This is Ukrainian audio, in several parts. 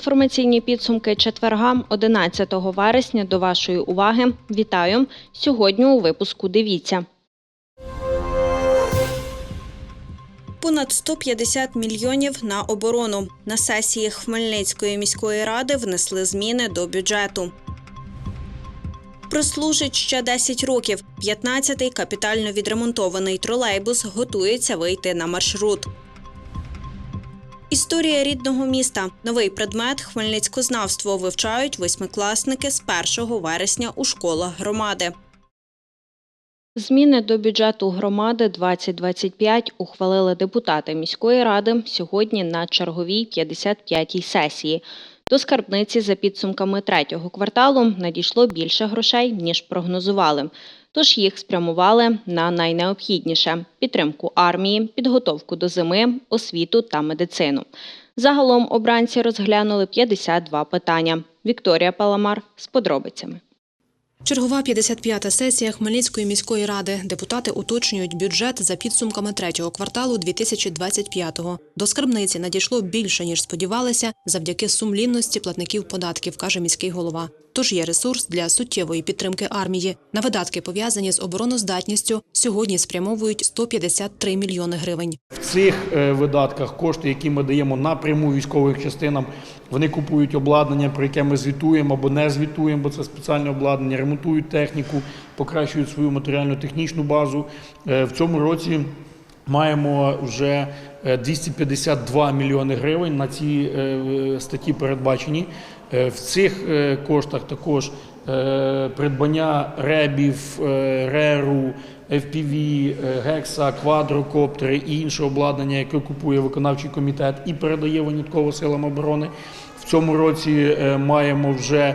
Інформаційні підсумки четверга 11 вересня до вашої уваги. Вітаю! Сьогодні у випуску дивіться. Понад 150 мільйонів на оборону. На сесії Хмельницької міської ради внесли зміни до бюджету. Прослужить ще 10 років. 15-й капітально відремонтований тролейбус готується вийти на маршрут. Історія рідного міста. Новий предмет хмельницькознавство вивчають восьмикласники з 1 вересня у школах громади. Зміни до бюджету громади 2025 ухвалили депутати міської ради сьогодні на черговій 55-й сесії. До скарбниці за підсумками третього кварталу надійшло більше грошей, ніж прогнозували. Тож їх спрямували на найнеобхідніше підтримку армії, підготовку до зими, освіту та медицину. Загалом обранці розглянули 52 питання. Вікторія Паламар з подробицями. Чергова 55-та сесія Хмельницької міської ради. Депутати уточнюють бюджет за підсумками третього кварталу 2025-го. До скарбниці надійшло більше ніж сподівалися, завдяки сумлінності платників податків, каже міський голова. Тож є ресурс для суттєвої підтримки армії. На видатки пов'язані з обороноздатністю сьогодні спрямовують 153 мільйони гривень. В цих е, видатках кошти, які ми даємо напряму військовим частинам, вони купують обладнання, про яке ми звітуємо або не звітуємо, бо це спеціальне обладнання, ремонтують техніку, покращують свою матеріально-технічну базу. Е, В цьому році маємо вже 252 мільйони гривень на ці е, статті передбачені. Е, В цих е, коштах також е, придбання ребів, е, реру, FPV, е, гекса, квадрокоптери і інше обладнання, яке купує виконавчий комітет і передає винятково силам оборони. В цьому році е, маємо вже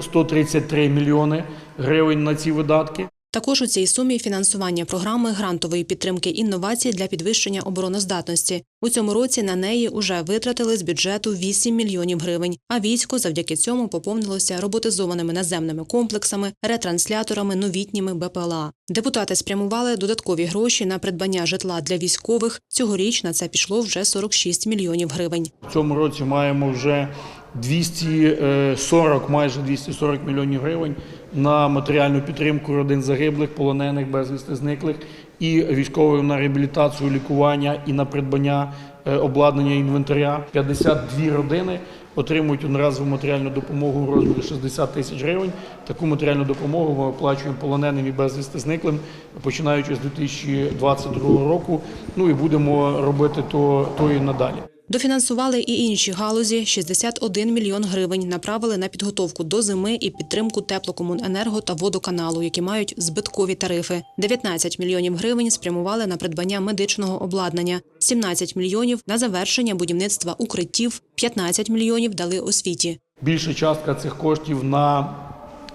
133 мільйони гривень на ці видатки. Також у цій сумі фінансування програми грантової підтримки інновацій для підвищення обороноздатності. У цьому році на неї уже витратили з бюджету 8 мільйонів гривень. А військо завдяки цьому поповнилося роботизованими наземними комплексами, ретрансляторами, новітніми БПЛА. Депутати спрямували додаткові гроші на придбання житла для військових. Цьогоріч на це пішло вже 46 мільйонів гривень. В цьому році маємо вже 240, майже 240 мільйонів гривень на матеріальну підтримку родин загиблих, полонених, безвісти зниклих і військовою на реабілітацію, лікування і на придбання е, обладнання інвентаря. 52 родини отримують одноразову матеріальну допомогу у розмірі 60 тисяч гривень. Таку матеріальну допомогу ми оплачуємо полоненим і безвісти зниклим, починаючи з 2022 року. Ну і будемо робити то, то і надалі. Дофінансували і інші галузі. 61 мільйон гривень направили на підготовку до зими і підтримку теплокомуненерго та водоканалу, які мають збиткові тарифи. 19 мільйонів гривень спрямували на придбання медичного обладнання, 17 мільйонів на завершення будівництва укриттів, 15 мільйонів дали освіті. Більша частка цих коштів на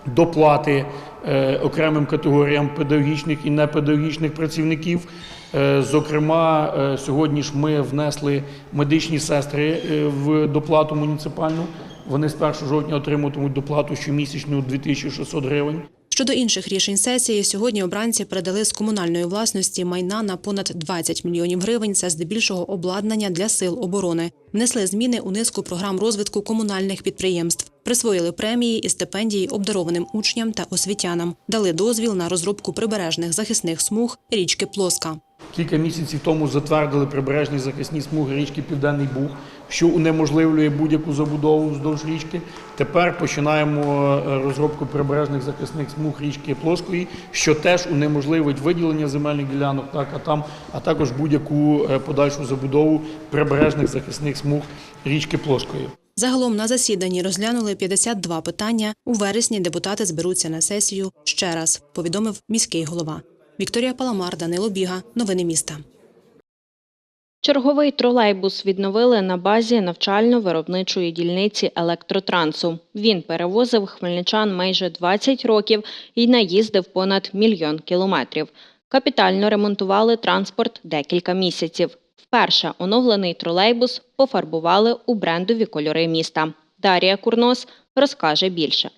доплати е, окремим категоріям педагогічних і непедагогічних працівників. Е, зокрема, е, сьогодні ж ми внесли медичні сестри е, в доплату муніципальну. Вони з 1 жовтня отримуватимуть доплату щомісячну 2600 гривень. Щодо інших рішень сесії, сьогодні обранці передали з комунальної власності майна на понад 20 мільйонів гривень. Це здебільшого обладнання для сил оборони. Внесли зміни у низку програм розвитку комунальних підприємств. Присвоїли премії і стипендії обдарованим учням та освітянам. Дали дозвіл на розробку прибережних захисних смуг річки Плоска. Кілька місяців тому затвердили прибережні захисні смуги річки Південний Буг, що унеможливлює будь-яку забудову вздовж річки. Тепер починаємо е, розробку прибережних захисних смуг річки Плоскої, що теж унеможливить виділення земельних ділянок, так а там, а також будь-яку е, подальшу забудову прибережних захисних смуг річки Плоскої. Загалом на засіданні розглянули 52 питання. У вересні депутати зберуться на сесію ще раз, повідомив міський голова. Вікторія Паламар, Данило Біга. Новини міста. Черговий тролейбус відновили на базі навчально-виробничої дільниці електротрансу. Він перевозив хмельничан майже 20 років і наїздив понад мільйон кілометрів. Капітально ремонтували транспорт декілька місяців. Вперше оновлений тролейбус пофарбували у брендові кольори міста. Дарія Курнос розкаже більше.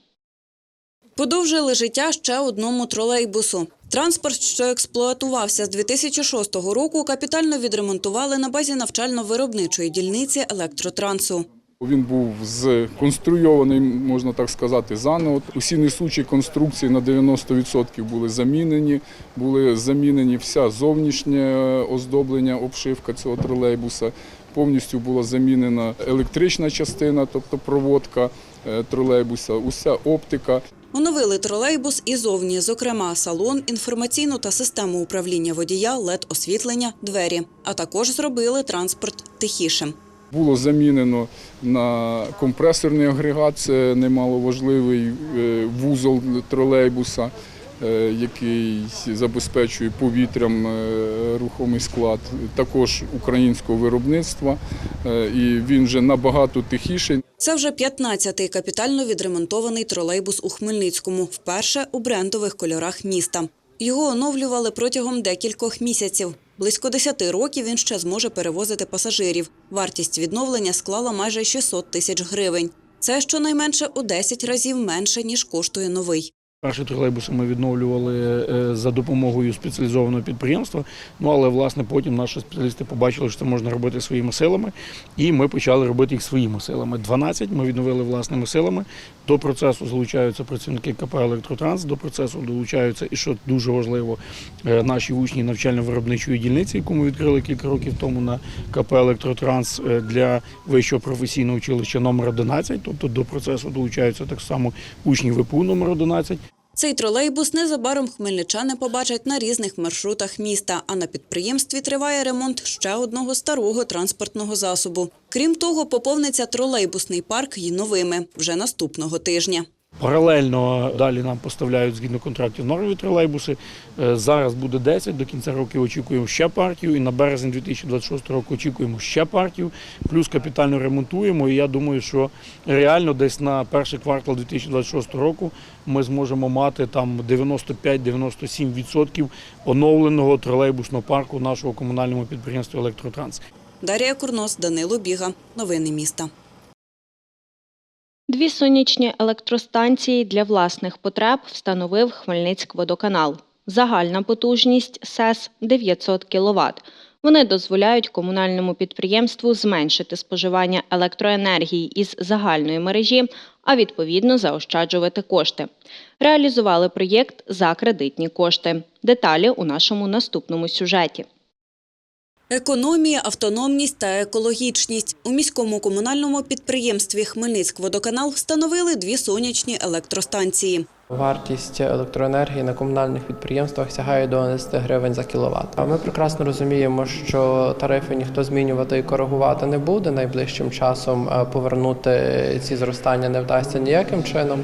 Подовжили життя ще одному тролейбусу. Транспорт, що експлуатувався з 2006 року, капітально відремонтували на базі навчально-виробничої дільниці електротрансу. Він був сконструйований, можна так сказати, заново. Усі несучі конструкції на 90% були замінені. Були замінені вся зовнішнє оздоблення, обшивка цього тролейбуса. Повністю була замінена електрична частина, тобто проводка е, тролейбуса, уся оптика. Оновили тролейбус і зовні, зокрема, салон, інформаційну та систему управління водія, лед-освітлення, двері. А також зробили транспорт тихішим. Було замінено на компресорний агрегат, це немаловажливий е, вузол тролейбуса, який забезпечує повітрям е, рухомий склад, також українського виробництва, е, і він вже набагато тихіший. Це вже 15-й капітально відремонтований тролейбус у Хмельницькому, вперше у брендових кольорах міста. Його оновлювали протягом декількох місяців. Близько 10 років він ще зможе перевозити пасажирів. Вартість відновлення склала майже 600 тисяч гривень. Це щонайменше у 10 разів менше, ніж коштує новий. Перші тролейбуси ми відновлювали е, за допомогою спеціалізованого підприємства. Ну але власне потім наші спеціалісти побачили, що це можна робити своїми силами, і ми почали робити їх своїми силами. 12 ми відновили власними силами. До процесу залучаються працівники КП Електротранс. До процесу долучаються, і що дуже важливо, е, наші учні навчально-виробничої дільниці, яку ми відкрили кілька років тому на КП Електротранс е, для вищого професійного училища номер 11. Тобто до процесу долучаються так само учні ВПУ номер 11. Цей тролейбус незабаром хмельничани побачать на різних маршрутах міста, а на підприємстві триває ремонт ще одного старого транспортного засобу. Крім того, поповниться тролейбусний парк й новими вже наступного тижня. Паралельно далі нам поставляють згідно контрактів нові тролейбуси. Е, Зараз буде 10, до кінця року очікуємо ще партію, і на березень 2026 року очікуємо ще партію. Плюс капітально ремонтуємо. І я думаю, що реально десь на перший квартал 2026 року ми зможемо мати там 95-97% оновленого тролейбусного парку нашого комунальному підприємства Електротранс. Дар'я Курнос, Данило Біга. Новини міста. Дві сонячні електростанції для власних потреб встановив Хмельницькводоканал. Загальна потужність СЕС 900 кВт. Вони дозволяють комунальному підприємству зменшити споживання електроенергії із загальної мережі, а відповідно заощаджувати кошти. Реалізували проєкт за кредитні кошти. Деталі у нашому наступному сюжеті. Економія, автономність та екологічність. У міському комунальному підприємстві Хмельницькводоканал встановили дві сонячні електростанції. Вартість електроенергії на комунальних підприємствах сягає до 11 гривень за кіловат. Ми прекрасно розуміємо, що тарифи ніхто змінювати і коригувати не буде. Найближчим часом е, повернути ці зростання не вдасться ніяким чином.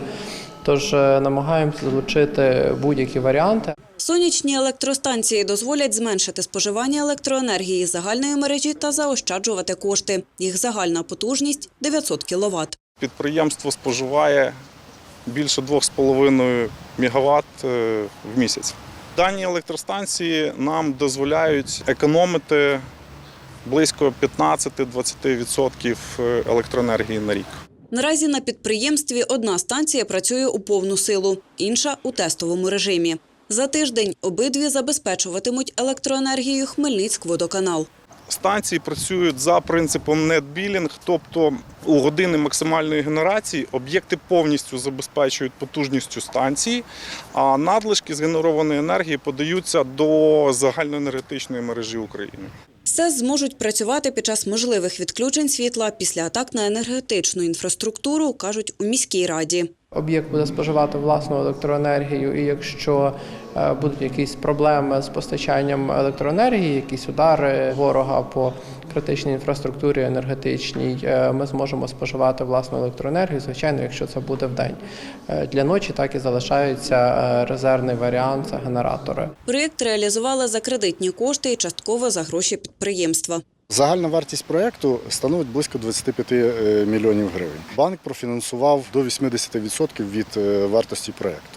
Тож е, намагаємося залучити будь-які варіанти. Сонячні електростанції дозволять зменшити споживання електроенергії з загальної мережі та заощаджувати кошти. Їх загальна потужність 900 кВт. Підприємство споживає більше 2,5 МВт е, в місяць. Дані електростанції нам дозволяють економити близько 15-20% електроенергії на рік. Наразі на підприємстві одна станція працює у повну силу, інша у тестовому режимі. За тиждень обидві забезпечуватимуть електроенергією Хмельницькводоканал. Станції працюють за принципом NetBilling, тобто у години максимальної генерації об'єкти повністю забезпечують потужністю станції, а надлишки згенерованої енергії подаються до загальноенергетичної мережі України. СЕС зможуть працювати під час можливих відключень світла після атак на енергетичну інфраструктуру, кажуть у міській раді. Об'єкт буде споживати власну електроенергію, і якщо е, будуть якісь проблеми з постачанням електроенергії, якісь удари ворога по критичній інфраструктурі енергетичній, е, ми зможемо споживати власну електроенергію, звичайно, якщо це буде в день. Е, Для ночі так і залишається резервний варіант це генератори. Проєкт реалізували за кредитні кошти і частково за гроші підприємства. Загальна вартість проєкту становить близько 25 е, мільйонів гривень. Банк профінансував до 80% від е, вартості проєкту.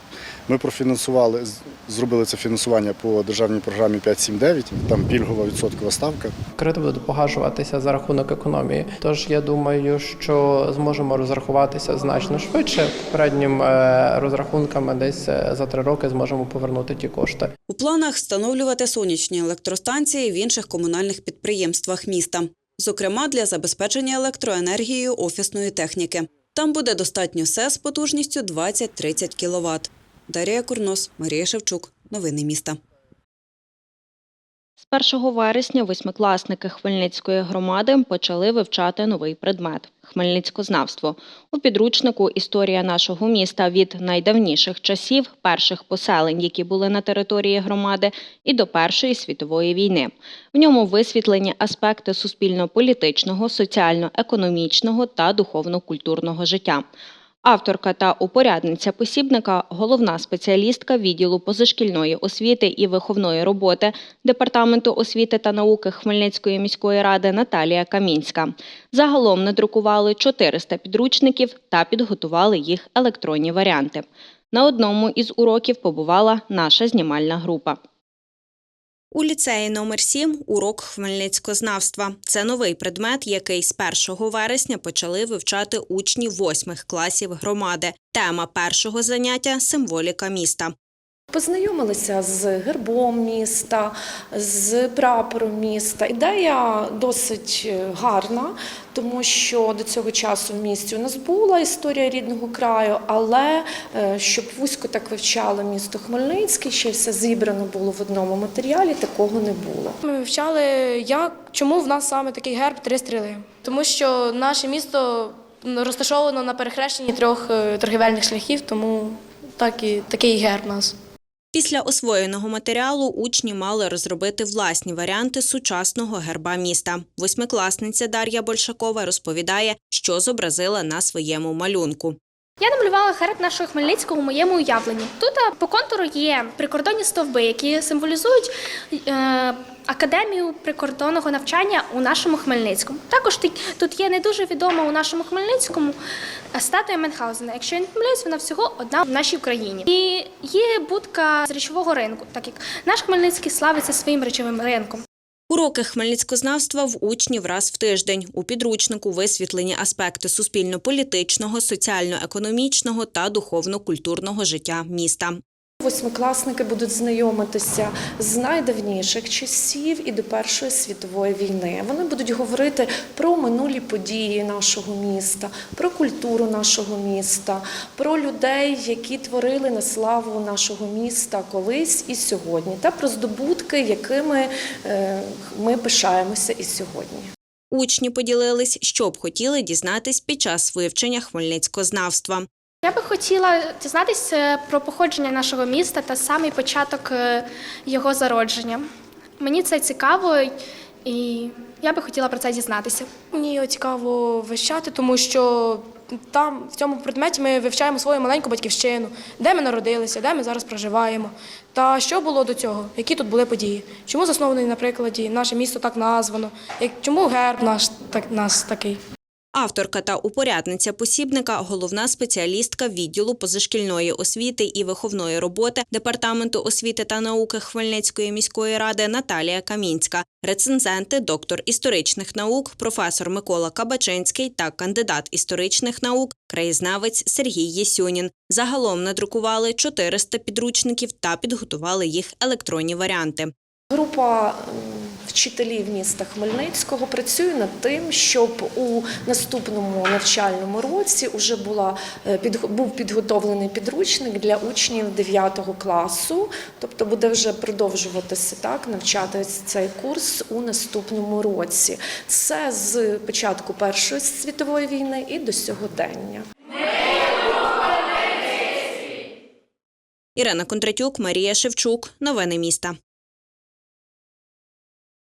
Ми профінансували, з- зробили це фінансування по державній програмі 5.7.9, там пільгова відсоткова ставка. Кредит буде погашуватися за рахунок економії. Тож я думаю, що зможемо розрахуватися значно швидше. Попереднім е, розрахунками десь е, за три роки зможемо повернути ті кошти. У планах встановлювати сонячні електростанції в інших комунальних підприємствах міста. зокрема для забезпечення електроенергією офісної техніки. Там буде достатньо СЕС потужністю 20-30 кВт. Дар'я Курнос, Марія Шевчук. Новини міста. З 1 вересня восьмикласники Хмельницької громади почали вивчати новий предмет хмельницькознавство. У підручнику Історія нашого міста від найдавніших часів, перших поселень, які були на території громади, і до Першої світової війни. В ньому висвітлені аспекти суспільно-політичного, соціально-економічного та духовно-культурного життя. Авторка та упорядниця посібника, головна спеціалістка відділу позашкільної освіти і виховної роботи Департаменту освіти та науки Хмельницької міської ради Наталія Камінська. Загалом надрукували 400 підручників та підготували їх електронні варіанти. На одному із уроків побувала наша знімальна група. У ліцеї номер 7 урок хмельницькознавства. Це новий предмет, який з 1 вересня почали вивчати учні восьмих класів громади. Тема першого заняття символіка міста. Познайомилися з гербом міста, з прапором міста. Ідея досить е, гарна, тому що до цього часу в місті у нас була історія рідного краю, але е, щоб вузько так вивчало місто Хмельницький, ще все зібрано було в одному матеріалі, такого не було. Ми вивчали, як, чому в нас саме такий герб три стріли. Тому що наше місто розташовано на перехрещенні трьох е, торгівельних шляхів, тому так і, такий герб у нас. Після освоєного матеріалу учні мали розробити власні варіанти сучасного герба міста. Восьмикласниця Дар'я Большакова розповідає, що зобразила на своєму малюнку. Я намалювала герб нашого Хмельницького у моєму уявленні. Тут е, по контуру є прикордонні стовби, які символізують е, академію прикордонного навчання у нашому Хмельницькому. Також тут є не дуже відома у нашому Хмельницькому е, статуя Менхаузена. Якщо я не помиляюсь, вона всього одна в нашій Україні. І є будка з речового ринку, так як наш Хмельницький славиться своїм речовим ринком. Уроки хмельницькознавства в учнів раз в тиждень. У підручнику висвітлені аспекти суспільно-політичного, соціально-економічного та духовно-культурного життя міста. Восьмикласники будуть знайомитися з найдавніших часів і до Першої світової війни. Вони будуть говорити про минулі події нашого міста, про культуру нашого міста, про людей, які творили на славу нашого міста колись і сьогодні, та про здобутки, якими е, ми пишаємося і сьогодні. Учні поділились, що б хотіли дізнатись під час вивчення хмельницькознавства. Я би хотіла дізнатися про походження нашого міста та самий початок е, його зародження. Мені це цікаво, і я би хотіла про це дізнатися. Мені цікаво вивчати, тому що там в цьому предметі ми вивчаємо свою маленьку батьківщину, де ми народилися, де ми зараз проживаємо, та що було до цього, які тут були події, чому заснований, наприклад, наше місто так названо, чому герб наш так нас такий. Авторка та упорядниця посібника, головна спеціалістка відділу позашкільної освіти і виховної роботи Департаменту освіти та науки Хмельницької міської ради Наталія Камінська, рецензенти, доктор історичних наук, професор Микола Кабачинський та кандидат історичних наук, краєзнавець Сергій Єсюнін. Загалом надрукували 400 підручників та підготували їх електронні варіанти. Група вчителів міста Хмельницького працює над тим, щоб у наступному навчальному році вже була е, був підготовлений підручник для учнів 9 класу, тобто буде вже продовжуватися так навчатися цей курс у наступному році. Це з початку Першої світової війни і до сьогодення. Ірина Кондратюк, Марія Шевчук. Новини міста.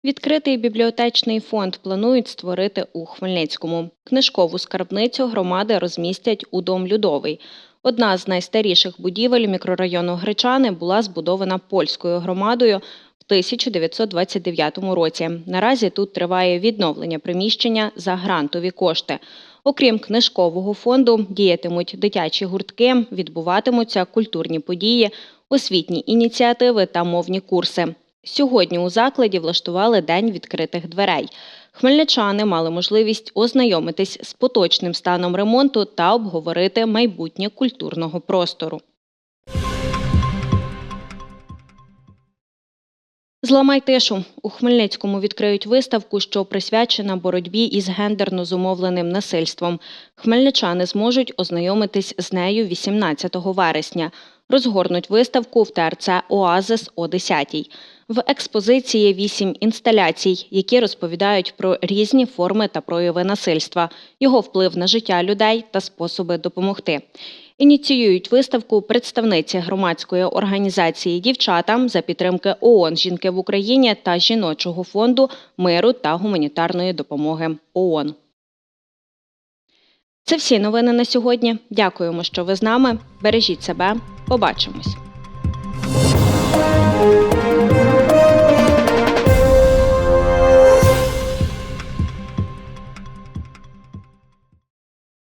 Відкритий бібліотечний фонд планують створити у Хмельницькому. Книжкову скарбницю громади розмістять у Дом Людовий. Одна з найстаріших будівель мікрорайону Гречани була збудована польською громадою в 1929 році. Наразі тут триває відновлення приміщення за грантові кошти. Окрім книжкового фонду, діятимуть дитячі гуртки, відбуватимуться культурні події, освітні ініціативи та мовні курси. Сьогодні у закладі влаштували День відкритих дверей. Хмельничани мали можливість ознайомитись з поточним станом ремонту та обговорити майбутнє культурного простору. Зламай тишу у Хмельницькому відкриють виставку, що присвячена боротьбі із гендерно зумовленим насильством. Хмельничани зможуть ознайомитись з нею 18 вересня. Розгорнуть виставку в ТРЦ Оазис о 10 В експозиції вісім інсталяцій, які розповідають про різні форми та прояви насильства, його вплив на життя людей та способи допомогти. Ініціюють виставку представниці громадської організації Дівчата за підтримки ООН Жінки в Україні та жіночого фонду миру та гуманітарної допомоги ООН. Це всі новини на сьогодні. Дякуємо, що ви з нами. Бережіть себе. Побачимось.